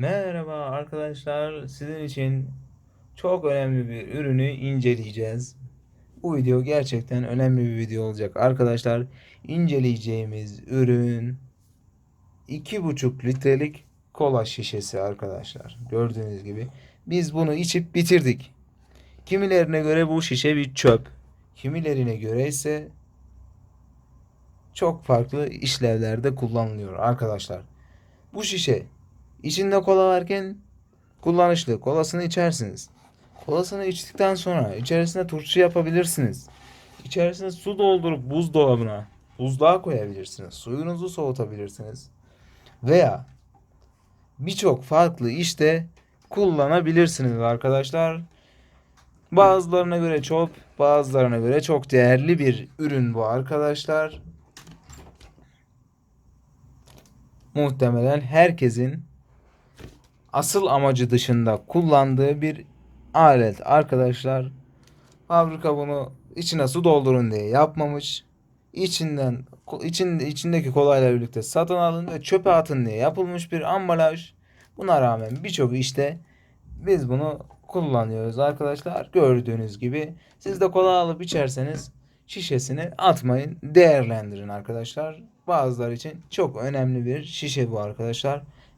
Merhaba arkadaşlar. Sizin için çok önemli bir ürünü inceleyeceğiz. Bu video gerçekten önemli bir video olacak arkadaşlar. İnceleyeceğimiz ürün 2,5 litrelik kola şişesi arkadaşlar. Gördüğünüz gibi biz bunu içip bitirdik. Kimilerine göre bu şişe bir çöp. Kimilerine göre ise çok farklı işlevlerde kullanılıyor arkadaşlar. Bu şişe İçinde kola varken kullanışlı. Kolasını içersiniz. Kolasını içtikten sonra içerisine turşu yapabilirsiniz. İçerisine su doldurup buzdolabına buzluğa koyabilirsiniz. Suyunuzu soğutabilirsiniz. Veya birçok farklı işte kullanabilirsiniz arkadaşlar. Bazılarına göre çok, bazılarına göre çok değerli bir ürün bu arkadaşlar. Muhtemelen herkesin asıl amacı dışında kullandığı bir alet arkadaşlar. Fabrika bunu içine su doldurun diye yapmamış. İçinden için, içindeki kolayla birlikte satın alın ve çöpe atın diye yapılmış bir ambalaj. Buna rağmen birçok işte biz bunu kullanıyoruz arkadaşlar. Gördüğünüz gibi siz de kola alıp içerseniz şişesini atmayın. Değerlendirin arkadaşlar. Bazıları için çok önemli bir şişe bu arkadaşlar.